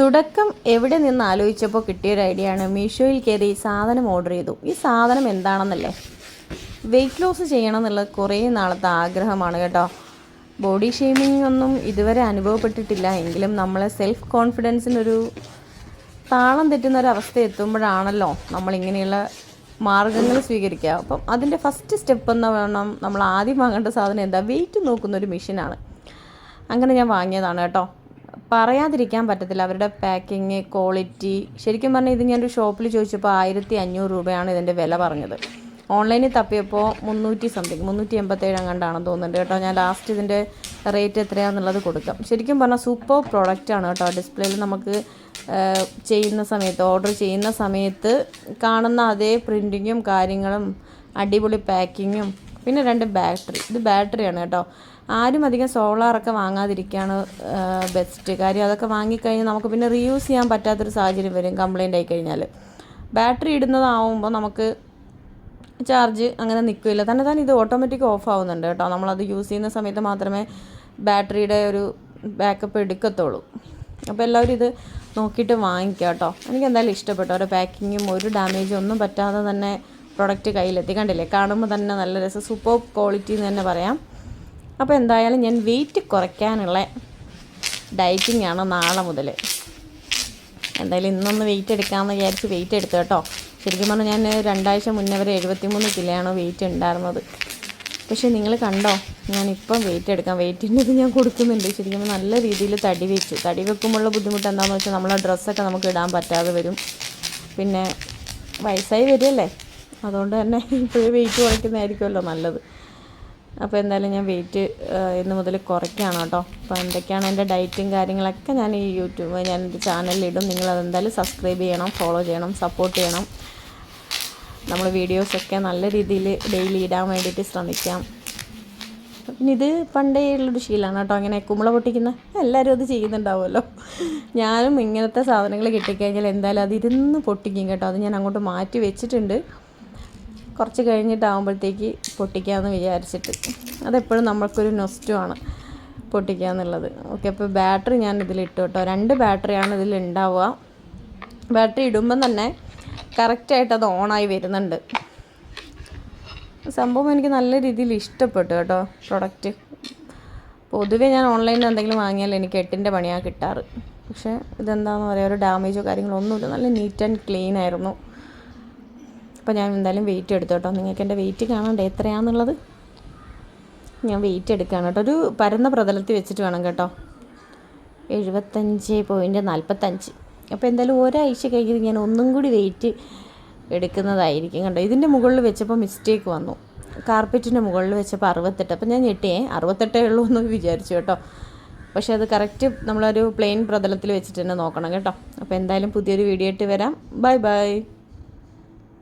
തുടക്കം എവിടെ നിന്ന് ആലോചിച്ചപ്പോൾ കിട്ടിയൊരു ഐഡിയ ആണ്. മീഷോയിൽ കയറി സാധനം ഓർഡർ ചെയ്തു. ഈ സാധനം എന്താണെന്നല്ലേ? വെയിറ്റ് ലോസ് ചെയ്യണം എന്നുള്ളത് കുറേ നാളത്തെ ആഗ്രഹമാണ് കേട്ടോ. ബോഡി ഷേമിംഗ് ഒന്നും ഇതുവരെ അനുഭവപ്പെട്ടിട്ടില്ല. എങ്കിലും നമ്മളെ സെൽഫ് കോൺഫിഡൻസിനൊരു താളം തെറ്റുന്ന ഒരു അവസ്ഥ എത്തുമ്പോഴാണല്ലോ നമ്മളിങ്ങനെയുള്ള മാർഗങ്ങൾ സ്വീകരിക്കുക. അപ്പം അതിന്റെ ഫസ്റ്റ് സ്റ്റെപ്പ് എന്ന് വേണം. നമ്മൾ ആദ്യം വാങ്ങേണ്ട സാധനം എന്താ? വെയിറ്റ് നോക്കുന്ന ഒരു മെഷീനാണ് അങ്ങനെ ഞാൻ വാങ്ങിയതാണ് കേട്ടോ. പറയാതിരിക്കാൻ പറ്റത്തില്ല. അവരുടെ പാക്കിങ് ക്വാളിറ്റി ശരിക്കും പറഞ്ഞാൽ ഇത് ഞാനൊരു ഷോപ്പിൽ ചോദിച്ചപ്പോൾ ആയിരത്തി അഞ്ഞൂറ് രൂപയാണ് ഇതിന്റെ വില പറഞ്ഞത്. ഓൺലൈനിൽ തപ്പിയപ്പോൾ മുന്നൂറ്റി സംതിങ് മുന്നൂറ്റി എൺപത്തേഴ് അങ്ങാണ്ടാണെന്ന് തോന്നുന്നുണ്ട് കേട്ടോ. ഞാൻ ലാസ്റ്റ് ഇതിന്റെ റേറ്റ് എത്രയാണെന്നുള്ളത് കൊടുക്കാം. ശരിക്കും പറഞ്ഞാൽ സൂപ്പർ പ്രോഡക്റ്റാണ് കേട്ടോ. ഡിസ്പ്ലേയിൽ നമുക്ക് ചെയ്യുന്ന സമയത്ത് ഓർഡർ ചെയ്യുന്ന സമയത്ത് കാണുന്ന അതേ പ്രിന്റിങ്ങും കാര്യങ്ങളും അടിപൊളി പാക്കിങ്ങും പിന്നെ രണ്ട് ബാറ്ററി. ഇത് ബാറ്ററിയാണ് കേട്ടോ. ആരും അധികം സോളാറൊക്കെ വാങ്ങാതിരിക്കുകയാണ് ബെസ്റ്റ് കാര്യം അതൊക്കെ വാങ്ങിക്കഴിഞ്ഞാൽ നമുക്ക് പിന്നെ റീയൂസ് ചെയ്യാൻ പറ്റാത്തൊരു സാഹചര്യം വരും കംപ്ലൈന്റ് ആയി കഴിഞ്ഞാൽ ബാറ്ററി ഇടുന്നതാവുമ്പോൾ നമുക്ക് ചാർജ് അങ്ങനെ നിൽക്കില്ല. തന്നെ തന്നെ ഇത് ഓട്ടോമാറ്റിക് ഓഫ് ആവുന്നുണ്ട് കേട്ടോ. നമ്മളത് യൂസ് ചെയ്യുന്ന സമയത്ത് മാത്രമേ ബാറ്ററിയുടെ ഒരു ബാക്കപ്പ് എടുക്കത്തുള്ളൂ. അപ്പോൾ എല്ലാവരും ഇത് നോക്കിയിട്ട് വാങ്ങിക്കാം കേട്ടോ എനിക്ക് എന്തായാലും ഇഷ്ടപ്പെട്ടു. ഓരോ പാക്കിങ്ങും ഒരു ഡാമേജും ഒന്നും പറ്റാതെ തന്നെ പ്രൊഡക്റ്റ് കയ്യിലെത്തി. കണ്ടില്ലേ? കാണുമ്പോൾ തന്നെ നല്ല രസം. സൂപ്പർ ക്വാളിറ്റി എന്ന് തന്നെ പറയാം. അപ്പോൾ എന്തായാലും ഞാൻ വെയിറ്റ് കുറയ്ക്കാനുള്ള ഡയറ്റിംഗ് ആണ് നാളെ മുതൽ എന്തായാലും ഇന്നൊന്ന് വെയിറ്റ് എടുക്കാമെന്ന് വിചാരിച്ച് വെയിറ്റ് എടുത്തു കേട്ടോ. ശരിക്കും പറഞ്ഞാൽ ഞാൻ രണ്ടാഴ്ച മുന്നേ വരെ എഴുപത്തിമൂന്ന് കിലോയാണ് വെയിറ്റ് ഉണ്ടായിരുന്നത്. പക്ഷേ നിങ്ങൾ കണ്ടോ? ഞാനിപ്പം വെയിറ്റ് എടുക്കാം. വെയിറ്റിന്റെ ഞാൻ കൊടുക്കുന്നുണ്ട്. ശരിക്കും നല്ല രീതിയിൽ തടി വെച്ചു. തടി വെക്കുമ്പോഴുള്ള ബുദ്ധിമുട്ട് എന്താണെന്ന് വെച്ചാൽ നമ്മളെ ഡ്രസ്സൊക്കെ നമുക്ക് ഇടാൻ പറ്റാതെ വരും. പിന്നെ വയസ്സായി വരികയല്ലേ? അതുകൊണ്ട് തന്നെ ഇപ്പോഴും വെയിറ്റ് കുറയ്ക്കുന്നതായിരിക്കുമല്ലോ നല്ലത്. അപ്പോൾ എന്തായാലും ഞാൻ വെയിറ്റ് ഇന്ന് മുതൽ കുറയ്ക്കുകയാണ് കേട്ടോ. അപ്പോൾ എന്തൊക്കെയാണ് എന്റെ ഡയറ്റും കാര്യങ്ങളൊക്കെ ഞാൻ ഈ യൂട്യൂബ് ഞാൻ എന്റെ ചാനലിലിടും നിങ്ങൾ അതെന്തായാലും സബ്സ്ക്രൈബ് ചെയ്യണം ഫോളോ ചെയ്യണം സപ്പോർട്ട് ചെയ്യണം. നമ്മൾ വീഡിയോസൊക്കെ നല്ല രീതിയിൽ ഡെയിലി ഇടാൻ വേണ്ടിയിട്ട് ശ്രമിക്കാം. പിന്നെ ഇത് പണ്ടേ ഉള്ളൊരു ശീലമാണ് കേട്ടോ. അങ്ങനെ കുമ്പള പൊട്ടിക്കുന്ന എല്ലാവരും അത് ചെയ്യുന്നുണ്ടാവുമല്ലോ. ഞാനും ഇങ്ങനത്തെ സാധനങ്ങൾ കിട്ടിക്കഴിഞ്ഞാൽ എന്തായാലും അത് ഇരുന്ന് പൊട്ടിക്കും കേട്ടോ. അത് ഞാൻ അങ്ങോട്ട് മാറ്റി വെച്ചിട്ടുണ്ട്. കുറച്ച് കഴിഞ്ഞിട്ടാകുമ്പോഴത്തേക്ക് പൊട്ടിക്കാമെന്ന് വിചാരിച്ചിട്ട്. അതെപ്പോഴും നമ്മൾക്കൊരു നൊസ്റ്റുമാണ് പൊട്ടിക്കുക എന്നുള്ളത്. ഓക്കെ അപ്പോൾ ബാറ്ററി ഞാൻ ഇതിലിട്ടു കേട്ടോ. രണ്ട് ബാറ്ററിയാണ് ഇതിൽ ഉണ്ടാവുക ബാറ്ററി ഇടുമ്പം തന്നെ കറക്റ്റായിട്ട് അത് ഓണായി വരുന്നുണ്ട്. സംഭവം എനിക്ക് നല്ല രീതിയിൽ ഇഷ്ടപ്പെട്ടു കേട്ടോ പ്രൊഡക്റ്റ് പൊതുവേ ഞാൻ ഓൺലൈനിൽ എന്തെങ്കിലും വാങ്ങിയാൽ എനിക്ക് എട്ടിന്റെ പണിയാണ് കിട്ടാറ്. പക്ഷേ ഇതെന്താണെന്ന് പറയുക ഒരു ഡാമേജോ കാര്യങ്ങളോ ഒന്നുമില്ല. നല്ല നീറ്റ് ആൻഡ് ക്ലീൻ ആയിരുന്നു. അപ്പോൾ ഞാൻ എന്തായാലും വെയിറ്റ് എടുത്തു കേട്ടോ നിങ്ങൾക്ക് എന്റെ വെയിറ്റ് കാണണ്ടേ? എത്രയാണെന്നുള്ളത് ഞാൻ വെയിറ്റ് എടുക്കുകയാണ് കേട്ടോ. ഒരു പരന്ന പ്രതലത്തിൽ വെച്ചിട്ട് വേണം കേട്ടോ. എഴുപത്തഞ്ച് പോയിന്റ് നാൽപ്പത്തഞ്ച് അപ്പോൾ എന്തായാലും ഒരാഴ്ച കഴിഞ്ഞ് ഞാൻ ഒന്നും കൂടി വെയിറ്റ് എടുക്കുന്നതായിരിക്കും കണ്ടോ. ഇതിന്റെ മുകളിൽ വെച്ചപ്പോൾ മിസ്റ്റേക്ക് വന്നു. കാർപ്പറ്റിന്റെ മുകളിൽ വെച്ചപ്പോൾ അറുപത്തെട്ട്. അപ്പോൾ ഞാൻ ഞെട്ടിയേ അറുപത്തെട്ടേ ഉള്ളൂ എന്ന് വിചാരിച്ചു കേട്ടോ. പക്ഷേ അത് കറക്റ്റ് നമ്മളൊരു പ്ലെയിൻ പ്രതലത്തിൽ വെച്ചിട്ട് തന്നെ നോക്കണം കേട്ടോ. അപ്പോൾ എന്തായാലും പുതിയൊരു വീഡിയോ ആയിട്ട് വരാം. Bye bye